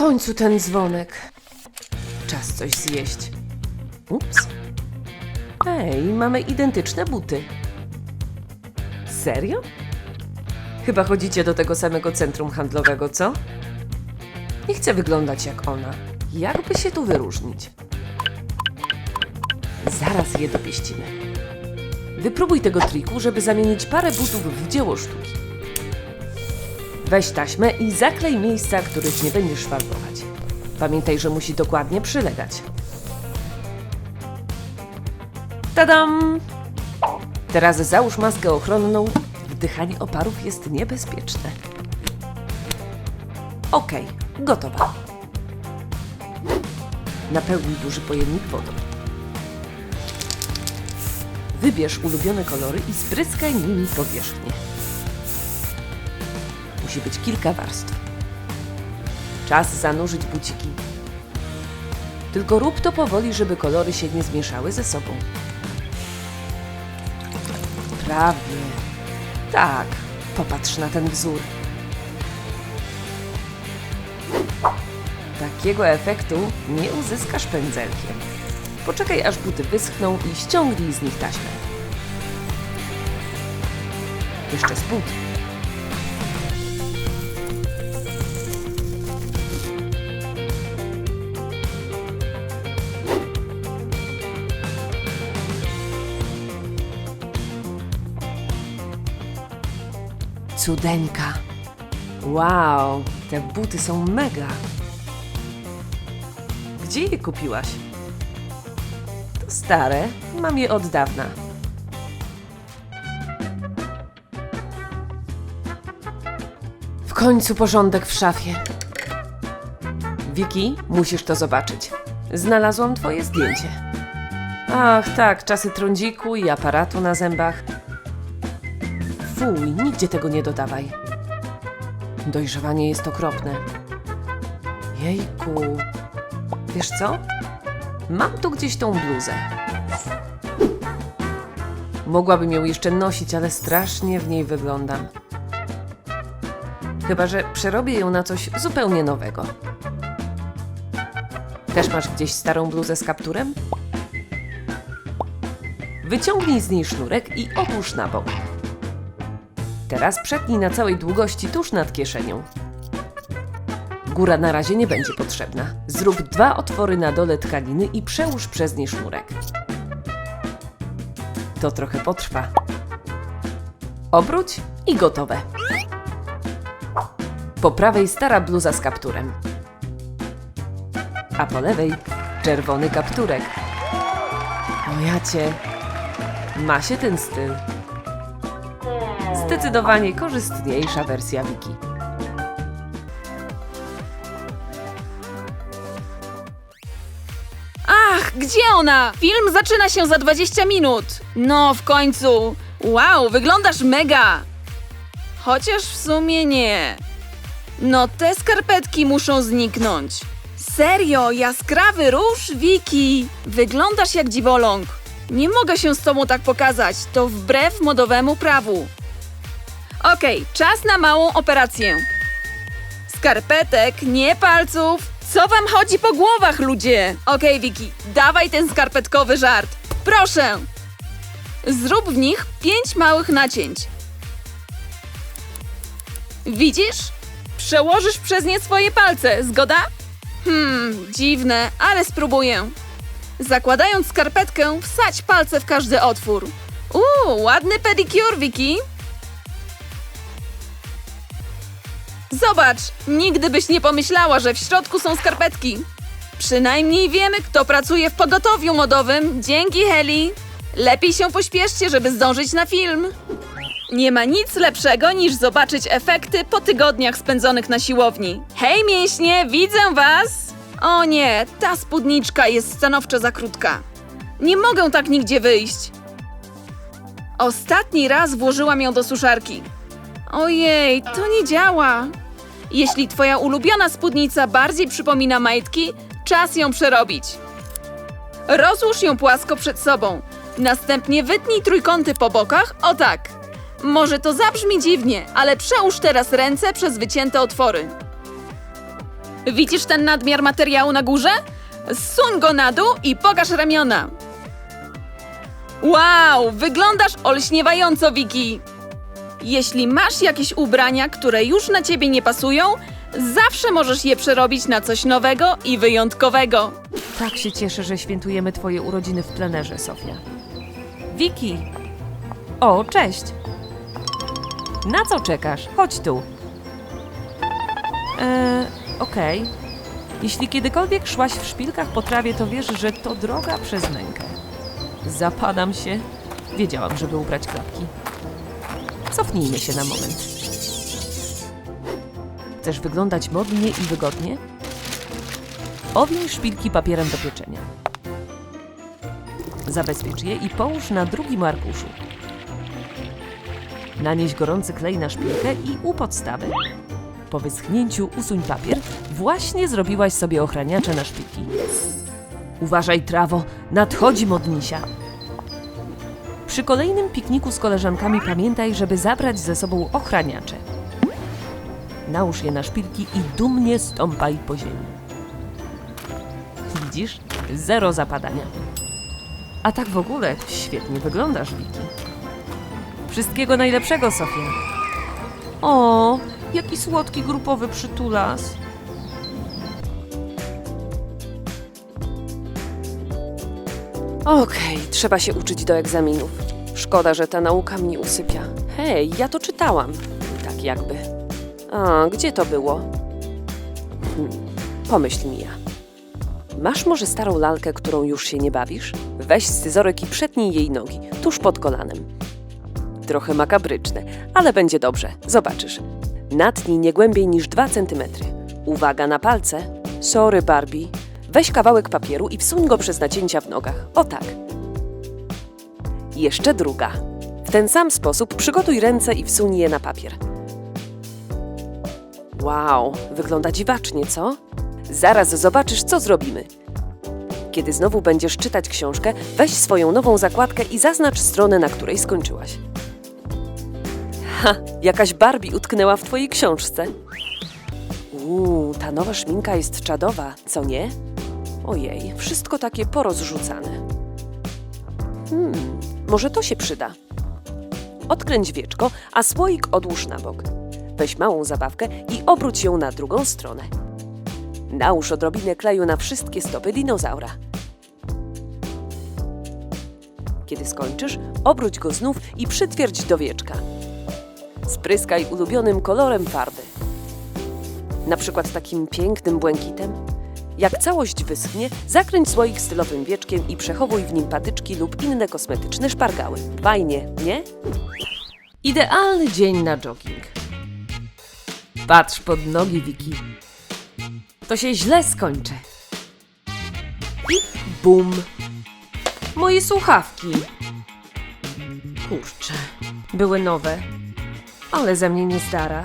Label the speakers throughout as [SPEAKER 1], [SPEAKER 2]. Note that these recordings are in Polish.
[SPEAKER 1] końcu ten dzwonek. Czas coś zjeść. Ups. Ej, mamy identyczne buty. Serio? Chyba chodzicie do tego samego centrum handlowego, co? Nie chcę wyglądać jak ona. Jakby się tu wyróżnić? Zaraz je dopieścimy. Wypróbuj tego triku, żeby zamienić parę butów w dzieło sztuki. Weź taśmę i zaklej miejsca, których nie będziesz farbować. Pamiętaj, że musi dokładnie przylegać. Tadam! Teraz załóż maskę ochronną. Wdychanie oparów jest niebezpieczne. Okej, gotowa. Napełnij duży pojemnik wodą. Wybierz ulubione kolory i spryskaj nimi powierzchnię. Musi być kilka warstw. Czas zanurzyć buciki. Tylko rób to powoli, żeby kolory się nie zmieszały ze sobą. Prawie. Tak, popatrz na ten wzór. Takiego efektu nie uzyskasz pędzelkiem. Poczekaj, aż buty wyschną i ściągnij z nich taśmę. Jeszcze spód. Cudeńka. Wow, te buty są mega. Gdzie je kupiłaś? To stare, mam je od dawna. W końcu porządek w szafie. Wiki, musisz to zobaczyć. Znalazłam twoje zdjęcie. Ach, tak, czasy trądziku i aparatu na zębach. Fuj, nigdzie tego nie dodawaj. Dojrzewanie jest okropne. Jejku. Wiesz co? Mam tu gdzieś tą bluzę. Mogłabym ją jeszcze nosić, ale strasznie w niej wyglądam. Chyba, że przerobię ją na coś zupełnie nowego. Też masz gdzieś starą bluzę z kapturem? Wyciągnij z niej sznurek i obłóż na bok. Teraz przetnij na całej długości tuż nad kieszenią. Góra na razie nie będzie potrzebna. Zrób dwa otwory na dole tkaniny i przełóż przez nie sznurek. To trochę potrwa. Obróć i gotowe. Po prawej stara bluza z kapturem. A po lewej czerwony kapturek. O jacie, ma się ten styl. Zdecydowanie korzystniejsza wersja wiki.
[SPEAKER 2] Ach, gdzie ona? Film zaczyna się za 20 minut. No, w końcu. Wow, wyglądasz mega. Chociaż w sumie nie. No, te skarpetki muszą zniknąć. Serio, jaskrawy róż, Wiki. Wyglądasz jak dziwoląg. Nie mogę się z tobą tak pokazać. To wbrew modowemu prawu. Okej, czas na małą operację. Skarpetek, nie palców. Co wam chodzi po głowach, ludzie? Okej, Wiki, dawaj ten skarpetkowy żart. Proszę. Zrób w nich pięć małych nacięć. Widzisz? Przełożysz przez nie swoje palce, zgoda? Hmm, dziwne, ale spróbuję. Zakładając skarpetkę, wsadź palce w każdy otwór. Uuu, ładny pedicure, Wiki. Zobacz, nigdy byś nie pomyślała, że w środku są skarpetki. Przynajmniej wiemy, kto pracuje w pogotowiu modowym. Dzięki, Heli. Lepiej się pośpieszcie, żeby zdążyć na film. Nie ma nic lepszego niż zobaczyć efekty po tygodniach spędzonych na siłowni. Hej, mięśnie, widzę was! O nie, ta spódniczka jest stanowczo za krótka. Nie mogę tak nigdzie wyjść. Ostatni raz włożyłam ją do suszarki. Ojej, to nie działa. Jeśli twoja ulubiona spódnica bardziej przypomina majtki, czas ją przerobić. Rozłóż ją płasko przed sobą. Następnie wytnij trójkąty po bokach, o tak. Może to zabrzmi dziwnie, ale przełóż teraz ręce przez wycięte otwory. Widzisz ten nadmiar materiału na górze? Zsuń go na dół i pokaż ramiona. Wow, wyglądasz olśniewająco, Wiki. Jeśli masz jakieś ubrania, które już na ciebie nie pasują, zawsze możesz je przerobić na coś nowego i wyjątkowego.
[SPEAKER 1] Tak się cieszę, że świętujemy twoje urodziny w plenerze, Sofia. Wiki! O, cześć! Na co czekasz? Chodź tu. Eee, okej. Jeśli kiedykolwiek szłaś w szpilkach po trawie, to wiesz, że to droga przez mękę. Zapadam się. Wiedziałam, żeby ubrać klapki. Cofnijmy się na moment. Chcesz wyglądać modnie i wygodnie? Owiń szpilki papierem do pieczenia. Zabezpiecz je i połóż na drugim arkuszu. Nanieś gorący klej na szpilkę i u podstawy. Po wyschnięciu usuń papier. Właśnie zrobiłaś sobie ochraniacze na szpilki. Uważaj, trawo, nadchodzi modnisia. Przy kolejnym pikniku z koleżankami pamiętaj, żeby zabrać ze sobą ochraniacze. Nałóż je na szpilki i dumnie stąpaj po ziemi. Widzisz? Zero zapadania. A tak w ogóle świetnie wyglądasz, Wiki. Wszystkiego najlepszego, Sofia. O, jaki słodki grupowy przytulas. Okej, trzeba się uczyć do egzaminów. Szkoda, że ta nauka mnie usypia. Hej, ja to czytałam. Tak jakby. A, gdzie to było? Hmm, pomyśl mi ja. Masz może starą lalkę, którą już się nie bawisz? Weź scyzoryk i przetnij jej nogi, tuż pod kolanem. Trochę makabryczne, ale będzie dobrze, zobaczysz. Natnij nie głębiej niż 2 cm. Uwaga na palce. Sorry, Barbie. Weź kawałek papieru i wsuń go przez nacięcia w nogach. O tak. Jeszcze druga. W ten sam sposób przygotuj ręce i wsuń je na papier. Wow, wygląda dziwacznie, co? Zaraz zobaczysz, co zrobimy. Kiedy znowu będziesz czytać książkę, weź swoją nową zakładkę i zaznacz stronę, na której skończyłaś. Ha, jakaś Barbie utknęła w twojej książce. Uuu, ta nowa szminka jest czadowa, co nie? Ojej, wszystko takie porozrzucane. Hmm, może to się przyda. Odkręć wieczko, a słoik odłóż na bok. Weź małą zabawkę i obróć ją na drugą stronę. Nałóż odrobinę kleju na wszystkie stopy dinozaura. Kiedy skończysz, obróć go znów i przytwierdź do wieczka. Spryskaj ulubionym kolorem farby. Na przykład takim pięknym błękitem. Jak całość wyschnie, zakręć słoik stylowym wieczkiem i przechowuj w nim patyczki lub inne kosmetyczne szpargały. Fajnie, nie? Idealny dzień na jogging. Patrz pod nogi, Wiki. To się źle skończy. I bum. Moje słuchawki. Kurczę, były nowe, ale ze mnie nie stara.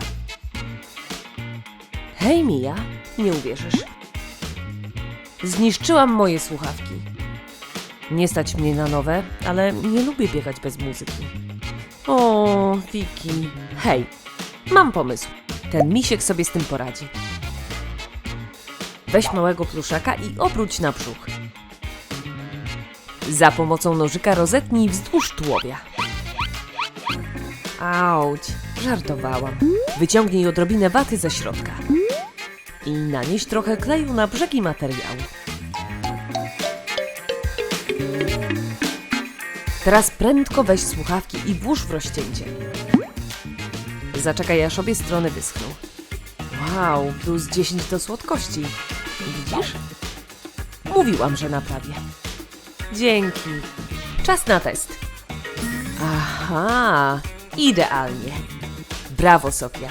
[SPEAKER 1] Hej, Mija, nie uwierzysz. Zniszczyłam moje słuchawki. Nie stać mnie na nowe, ale nie lubię biegać bez muzyki. O, Wiki. Hej, mam pomysł. Ten misiek sobie z tym poradzi. Weź małego pluszaka i obróć na brzuch. Za pomocą nożyka rozetnij wzdłuż tułowia. Auć, żartowałam. Wyciągnij odrobinę waty ze środka. I nanieś trochę kleju na brzegi materiału. Teraz prędko weź słuchawki i włóż w rozcięcie. Zaczekaj, aż obie strony wyschną. Wow, plus 10 do słodkości. Widzisz? Mówiłam, że naprawię. Dzięki. Czas na test. Aha, idealnie. Brawo, Sofia.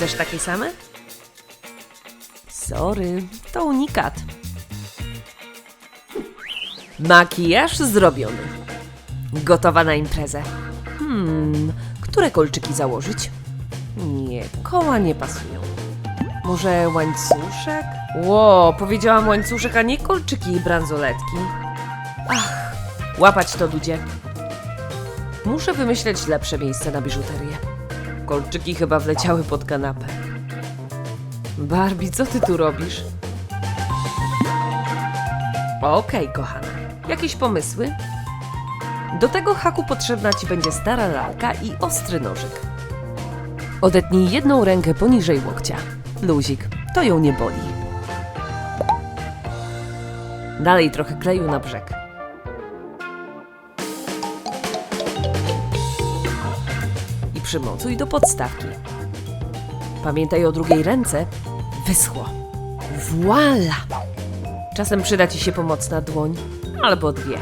[SPEAKER 1] Chcesz takie same? Sorry, to unikat. Makijaż zrobiony. Gotowa na imprezę. Hmm, które kolczyki założyć? Nie, koła nie pasują. Może łańcuszek? Ło, powiedziałam łańcuszek, a nie kolczyki i bransoletki. Ach, łapać to ludzie. Muszę wymyśleć lepsze miejsce na biżuterię. Kolczyki chyba wleciały pod kanapę. Barbie, co ty tu robisz? Okej, kochana. Jakieś pomysły? Do tego haku potrzebna ci będzie stara lalka i ostry nożyk. Odetnij jedną rękę poniżej łokcia. Luzik, to ją nie boli. Dalej trochę kleju na brzeg. Przymocuj do podstawki. Pamiętaj o drugiej ręce. Wyschło. Voila! Czasem przyda ci się pomocna dłoń albo dwie.